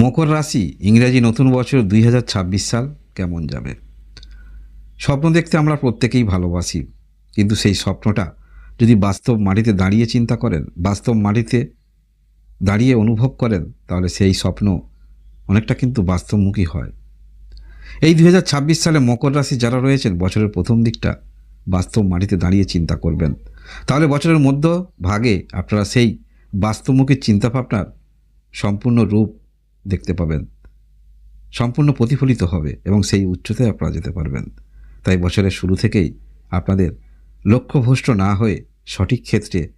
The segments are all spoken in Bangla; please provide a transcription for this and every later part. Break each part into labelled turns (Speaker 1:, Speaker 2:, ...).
Speaker 1: মকর রাশি ইংরেজি নতুন বছর দুই হাজার ছাব্বিশ সাল কেমন যাবে? স্বপ্ন দেখতে আমরা প্রত্যেকেই ভালোবাসি, কিন্তু সেই স্বপ্নটা যদি বাস্তব মাটিতে দাঁড়িয়ে চিন্তা করেন, বাস্তব মাটিতে দাঁড়িয়ে অনুভব করেন, তাহলে সেই স্বপ্ন অনেকটা কিন্তু বাস্তবমুখী হয়। এই দুই হাজার ছাব্বিশ সালে মকর রাশি যারা রয়েছেন, বছরের প্রথম দিকটা বাস্তব মাটিতে দাঁড়িয়ে চিন্তা করবেন। তাহলে বছরের মধ্য ভাগে আপনারা সেই বাস্তবমুখী চিন্তাভাবনার সম্পূর্ণ রূপ দেখতে পাবেন। সম্পূর্ণ প্রতিফলিত হবে এবং সেই উচ্চতায় আপনারা যেতে পারবেন। তাই বছরের শুরু থেকেই আপনাদের লক্ষ্যভ্রষ্ট না হয়ে সঠিক ক্ষেত্রে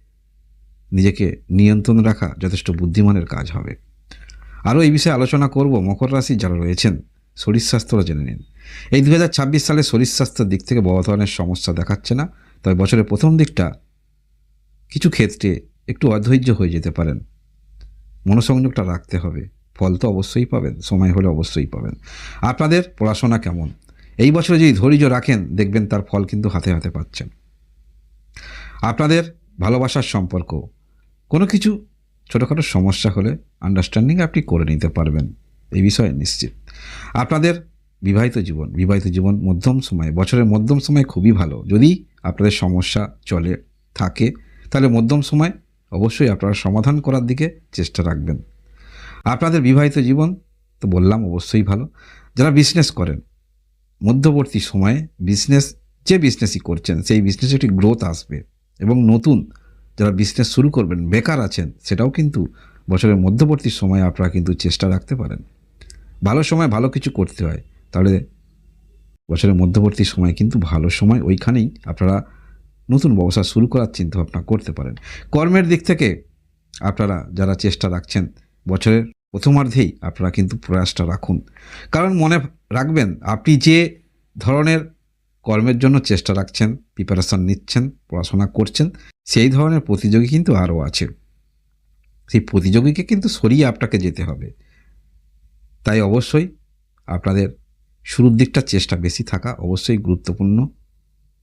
Speaker 1: নিজেকে নিয়ন্ত্রণ রাখা যথেষ্ট বুদ্ধিমানের কাজ হবে। আরও এই বিষয়ে আলোচনা করব। মকর রাশি যারা রয়েছেন, শরীর স্বাস্থ্যরা জেনে নিন। এই দু হাজার ছাব্বিশ সালে শরীর স্বাস্থ্যের দিক থেকে বড় ধরনের সমস্যা দেখাচ্ছে না, তবে বছরের প্রথম দিকটা কিছু ক্ষেত্রে একটু অধৈর্য হয়ে যেতে পারেন। মনোসংযোগটা রাখতে হবে। ফল তো অবশ্যই পাবেন, সময় হলে অবশ্যই পাবেন। আপনাদের পড়াশোনা কেমন? এই বছরে যদি ধৈর্য রাখেন, দেখবেন তার ফল কিন্তু হাতে হাতে পাচ্ছেন। আপনাদের ভালোবাসার সম্পর্ক, কোনো কিছু ছোটোখাটো সমস্যা হলে আন্ডারস্ট্যান্ডিং আপনি করে নিতে পারবেন, এই বিষয়ে নিশ্চিত। আপনাদের বিবাহিত জীবন বিবাহিত জীবন মধ্যম সময়ে, বছরের মধ্যম সময় খুবই ভালো। যদি আপনাদের সমস্যা চলে, থাকে, তাহলে মধ্যম সময় অবশ্যই আপনারা সমাধান করার দিকে চেষ্টা রাখবেন। আপনাদের বিবাহিত জীবন তো বললাম অবশ্যই ভালো। যারা বিজনেস করেন, মধ্যবর্তী সময়ে বিজনেস যে বিজনেসই করছেন, সেই বিজনেসে একটি গ্রোথ আসবে এবং নতুন যারা বিজনেস শুরু করবেন, বেকার আছেন, সেটাও কিন্তু বছরের মধ্যবর্তী সময়ে আপনারা কিন্তু চেষ্টা রাখতে পারেন। ভালো সময় ভালো কিছু করতে হয়, তাহলে বছরের মধ্যবর্তী সময় কিন্তু ভালো সময় ওইখানেই আপনারা নতুন ব্যবসা শুরু করার চিন্তাভাবনা করতে পারেন। কর্মের দিক থেকে আপনারা যারা চেষ্টা রাখছেন, বছরের প্রথমার্ধেই আপনারা কিন্তু প্রয়াসটা রাখুন। কারণ মনে রাখবেন, আপনি যে ধরনের কর্মের জন্য চেষ্টা রাখছেন প্রিপারেশন নিচ্ছেন, পড়াশোনা করছেন, সেই ধরনের প্রতিযোগী কিন্তু আরও আছে। সেই প্রতিযোগীকে কিন্তু সরিয়ে আপনাকে যেতে হবে। তাই অবশ্যই আপনাদের শুরুর দিকটা চেষ্টা বেশি থাকা অবশ্যই গুরুত্বপূর্ণ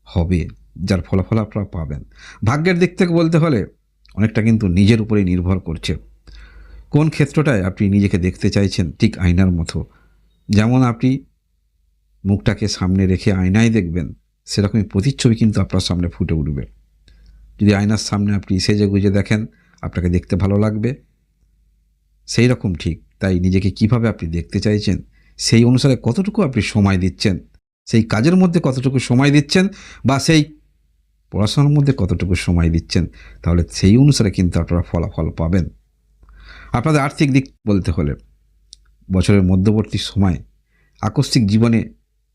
Speaker 1: হবে, যার ফলাফল আপনারা পাবেন। ভাগ্যের দিক থেকে বলতে হলে অনেকটা কিন্তু নিজের উপরেই নির্ভর করছে। কোন ক্ষেত্রটায় আপনি নিজেকে দেখতে চাইছেন? ঠিক আয়নার মতো। যেমন আপনি মুখটাকে সামনে রেখে আয়নায় দেখবেন, সেরকমই প্রতিচ্ছবি কিন্তু আপনার সামনে ফুটে উঠবে। যদি আয়নার সামনে আপনি সেজে গুজে দেখেন, আপনাকে দেখতে ভালো লাগবে। সেই রকম ঠিক। তাই নিজেকে কীভাবে আপনি দেখতে চাইছেন, সেই অনুসারে কতটুকু আপনি সময় দিচ্ছেন, সেই কাজের মধ্যে কতটুকু সময় দিচ্ছেন, বা সেই পড়াশোনার মধ্যে কতটুকু সময় দিচ্ছেন, তাহলে সেই অনুসারে কিন্তু আপনারা ফলাফল পাবেন। আপনাদের আর্থিক দিক বলতে হলে বছরের মধ্যবর্তী সময় আকস্মিক জীবনে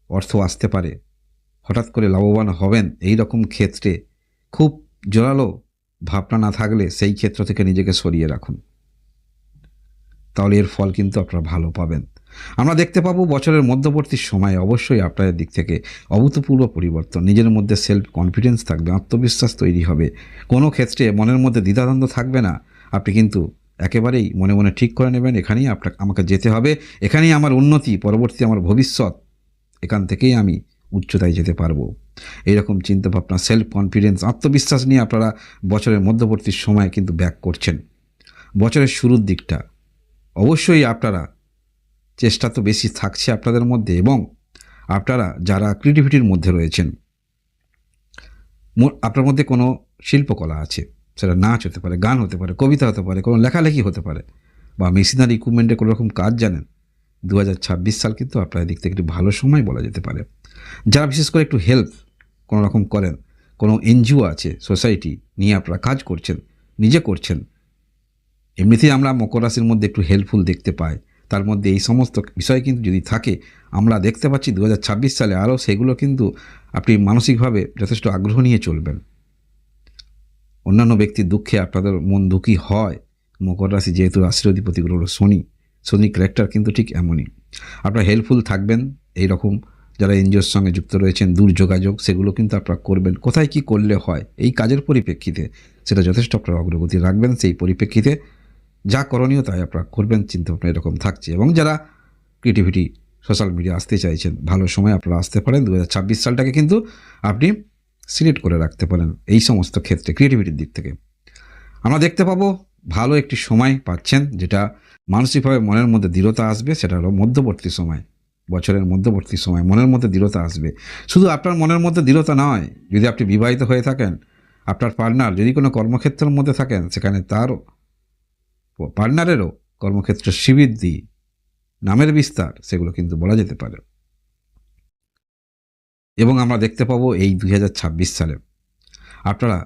Speaker 1: অর্থ আসতে পারে। হঠাৎ করে লাভবান হবেন এই রকম ক্ষেত্রে খুব জোরালো ভাবনা না থাকলে সেই ক্ষেত্র থেকে নিজেকে সরিয়ে রাখুন। তাহলে এর ফল কিন্তু আপনারা ভালো পাবেন। আমরা দেখতে পাবো বছরের মধ্যবর্তী সময়ে অবশ্যই আপনাদের দিক থেকে অভূতপূর্ব পরিবর্তন। নিজের মধ্যে সেলফ কনফিডেন্স থাকবে, আত্মবিশ্বাস তৈরি হবে। কোনো ক্ষেত্রে মনের মধ্যে দ্বিধাদ্বন্দ্ব থাকবে না। আপনি কিন্তু একেবারেই মনে মনে ঠিক করে নেবেন, এখানেই আপনাকে, আমাকে যেতে হবে, এখানেই আমার উন্নতি, পরবর্তী আমার ভবিষ্যৎ, এখান থেকেই আমি উচ্চতায় যেতে পারব। এইরকম চিন্তাভাবনা সেলফ কনফিডেন্স আত্মবিশ্বাস নিয়ে আপনারা বছরের মধ্যবর্তী সময় কিন্তু ব্যাক করছেন। বছরের শুরুর দিকটা, অবশ্যই আপনারা চেষ্টা তো বেশি থাকছে আপনাদের মধ্যে এবং আপনারা যারা ক্রিয়েটিভিটির মধ্যে রয়েছেন আপনার মধ্যে কোনো শিল্পকলা আছে সেটা নাচ হতে পারে, গান হতে পারে, কবিতা হতে পারে, কোনো লেখালেখি হতে পারে। বা মেশিনারি ইকুইপমেন্টে কোনো রকম কাজ জানেন? দু হাজার ছাব্বিশ সাল কিন্তু আপনার দিক থেকে একটি ভালো সময় বলা যেতে পারে। যারা বিশেষ করে একটু হেল্প কোনো রকম করেন, কোনো এনজিও আছে সোসাইটি নিয়ে আপনারা কাজ করছেন, নিজে করছেন, এমনিতেই আমরা মকর রাশির মধ্যে একটু হেল্পফুল দেখতে পাই। তার মধ্যে এই সমস্ত বিষয় কিন্তু যদি থাকে, আমরা দেখতে পাচ্ছি দু হাজার ছাব্বিশ সালে আরও সেগুলো কিন্তু আপনি মানসিকভাবে যথেষ্ট আগ্রহ নিয়ে চলবেন। অন্যান্য ব্যক্তির দুঃখে আপনাদের মন দুঃখী হয়। মকর রাশি যেহেতু রাশির অধিপতি গ্রহ হলো শনি। শনি ক্যারেক্টার কিন্তু ঠিক এমনই। আপনারা হেল্পফুল থাকবেন এই রকম যারা এনজিওর সঙ্গে যুক্ত রয়েছেন দূর যোগাযোগ সেগুলো কিন্তু আপনারা করবেন। কোথায় কি করলে হয়, এই কাজের পরিপ্রেক্ষিতে সেটা যথেষ্ট আপনারা অগ্রগতি রাখবেন, সেই পরিপ্রেক্ষিতে যা করণীয় তাই আপনারা করবেন, চিন্তাভাবনা এরকম থাকছে। এবং যারা ক্রিয়েটিভিটি সোশ্যাল মিডিয়া আসতে চাইছেন, ভালো সময় আপনারা আসতে পারেন। দু হাজার ছাব্বিশ সালটাকে কিন্তু আপনি সিলেক্ট করে রাখতে পারেন এই সমস্ত ক্ষেত্রে ক্রিয়েটিভিটির দিক থেকে। আমরা দেখতে পাবো ভালো একটি সময় পাচ্ছেন যেটা মানসিকভাবে মনের মধ্যে দৃঢ়তা আসবে, সেটা হলো মধ্যবর্তী সময়। বছরের মধ্যবর্তী সময় মনের মধ্যে দৃঢ়তা আসবে। শুধু আপনার মনের মধ্যে দৃঢ়তা নয়, যদি আপনি বিবাহিত হয়ে থাকেন, আপনার পার্টনার যদি কোনো কর্মক্ষেত্রের মধ্যে থাকেন, সেখানে তারও পার্টনারেরও কর্মক্ষেত্রের শ্রীবৃদ্ধি নামের বিস্তার, সেগুলো কিন্তু বলা যেতে পারে। এবং আমরা দেখতে পাবো এই দু হাজার ছাব্বিশ সালে। আপনারা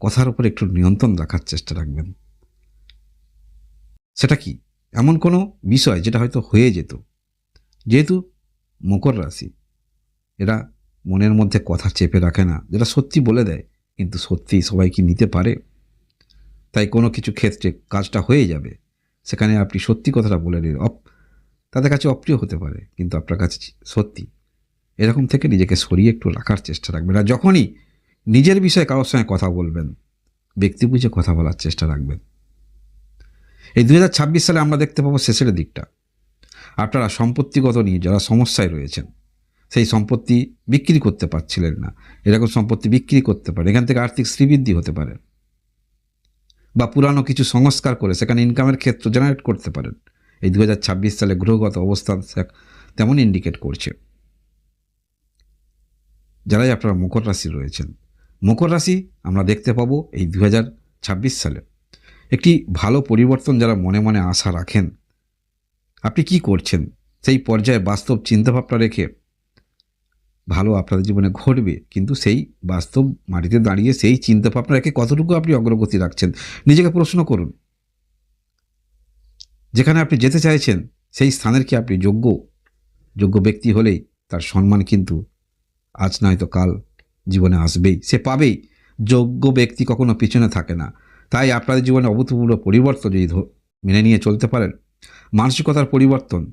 Speaker 1: কথার উপর একটু নিয়ন্ত্রণ রাখার চেষ্টা রাখবেন। সেটা কি? এমন কোনো বিষয় যেটা হয়তো হয়ে যেত। যেহেতু মকর রাশি, এরা মনের মধ্যে কথা চেপে রাখে না, যেটা সত্যি বলে দেয়, কিন্তু সত্যি সবাই কি নিতে পারে? তাই কোনো কিছু ক্ষেত্রে কাজটা হয়ে যাবে। সেখানে আপনি সত্যি কথাটা বলে নিন। অপ তাদের কাছে অপ্রিয় হতে পারে, কিন্তু আপনার কাছে সত্যি। এরকম থেকে নিজেকে সরিয়ে একটু রাখার চেষ্টা রাখবেন। আর যখনই নিজের বিষয়ে কারোর সঙ্গে কথা বলবেন, ব্যক্তি বুঝে কথা বলার চেষ্টা রাখবেন। এই দু হাজার ছাব্বিশ সালে আমরা দেখতে পাবো শেষের দিকটা। আপনারা সম্পত্তিগত নিয়ে যারা সমস্যায় রয়েছেন, সেই সম্পত্তি বিক্রি করতে পারছিলেন না। এরকম সম্পত্তি বিক্রি করতে পারে, এখান থেকে আর্থিক শ্রীবৃদ্ধি হতে পারে। বা পুরানো কিছু সংস্কার করে সেখানে ইনকামের ক্ষেত্র জেনারেট করতে পারেন। এই দু হাজার ছাব্বিশ সালে গ্রহগত অবস্থান তেমন ইন্ডিকেট করছে। যারাই আপনারা মকর রাশি রয়েছেন, মকর রাশি আমরা দেখতে পাবো এই দু হাজার ছাব্বিশ সালে। একটি ভালো পরিবর্তন যারা মনে মনে আশা রাখেন, আপনি কি করছেন? সেই পর্যায়ে বাস্তব চিন্তাভাবনা রেখে ভালো আপনাদের জীবনে ঘটবে, কিন্তু সেই বাস্তব মাটিতে দাঁড়িয়ে সেই চিন্তাভাবনা রেখে কতটুকু আপনি অগ্রগতি রাখছেন? নিজেকে প্রশ্ন করুন। যেখানে আপনি যেতে চাইছেন, সেই স্থানের কি আপনি যোগ্য? যোগ্য ব্যক্তি হলেই তার সম্মান কিন্তু আজ নয়তো কাল জীবনে আসবেই। সে পাবেই। যোগ্য ব্যক্তি কখনো পিছনে থাকে না। তাই আপনাদের জীবনে অভূতপূর্ব পরিবর্তন যদি মেনে নিয়ে চলতে পারেন, মানসিকতার পরিবর্তন,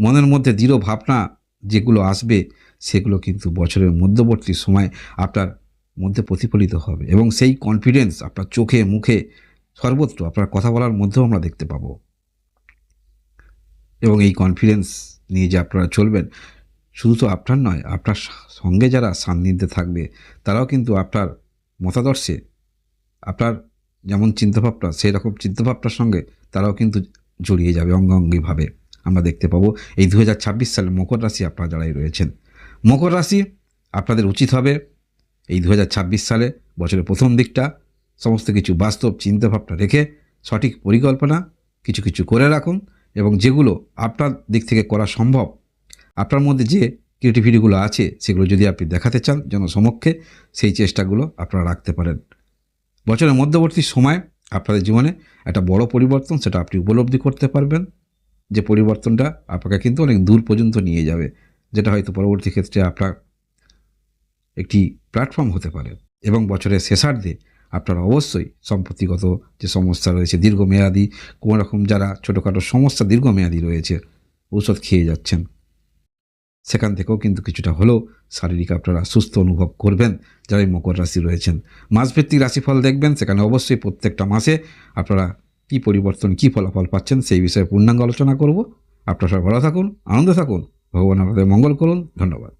Speaker 1: মনের মধ্যে দৃঢ় ভাবনা যেগুলো আসবে, সেগুলো কিন্তু বছরের মধ্যবর্তী সময় আপনার মধ্যে প্রতিফলিত হবে এবং সেই কনফিডেন্স আপনার চোখে, মুখে সর্বত্র আপনার কথা বলার মধ্যেও আমরা দেখতে পাবো। এবং এই কনফিডেন্স নিয়ে যে আপনারা চলবেন শুধু তো আপনার নয়, আপনার সঙ্গে যারা সান্নিধ্যে থাকবে, তারাও কিন্তু আপনার মতাদর্শে, আপনার যেমন চিন্তাভাবনা সেই রকম চিন্তাভাবনার সঙ্গে তারাও কিন্তু জড়িয়ে যাবে অঙ্গাঙ্গিভাবে। আমরা দেখতে পাবো এই দু হাজার ছাব্বিশ সালে মকর রাশি আপনারা যারাই রয়েছেন। মকর রাশি আপনাদের উচিত হবে এই দু হাজার ছাব্বিশ সালে বছরের প্রথম দিকটা, সমস্ত কিছু বাস্তব চিন্তাভাবনা রেখে সঠিক পরিকল্পনা, কিছু কিছু করে রাখুন এবং যেগুলো আপনার দিক থেকে করা সম্ভব আপনার মধ্যে যে ক্রিয়েটিভিটিগুলো আছে, সেগুলো যদি আপনি দেখাতে চান জনসমক্ষে, সেই চেষ্টাগুলো আপনারা রাখতে পারেন। বছরের মধ্যবর্তী সময় আপনাদের জীবনে একটা বড় পরিবর্তন, সেটা আপনি উপলব্ধি করতে পারবেন। যে পরিবর্তনটা আপনাকে কিন্তু অনেক দূর পর্যন্ত নিয়ে যাবে, যেটা হয়তো পরবর্তী ক্ষেত্রে আপনার একটি প্ল্যাটফর্ম হতে পারে। এবং বছরের শেষার্ধে আপনারা অবশ্যই সম্পত্তিগত যে সমস্যা রয়েছে, দীর্ঘমেয়াদী, কোনো রকম যারা ছোটোখাটো সমস্যা, দীর্ঘমেয়াদী রয়েছে, ঔষধ খেয়ে যাচ্ছেন। সেখান থেকেও কিন্তু কিছুটা হলেও শারীরিক আপনারা সুস্থ অনুভব করবেন যারাই মকর রাশি রয়েছেন। মাসভিত্তিক রাশিফল দেখবেন, সেখানে অবশ্যই প্রত্যেকটা মাসে আপনারা কি পরিবর্তন, কি ফলাফল পাচ্ছেন সেই বিষয়ে পূর্ণাঙ্গ আলোচনা করব। আপনারা সব ভালো থাকুন, আনন্দ থাকুন, ভগবান আপনাদের মঙ্গল করুন, ধন্যবাদ।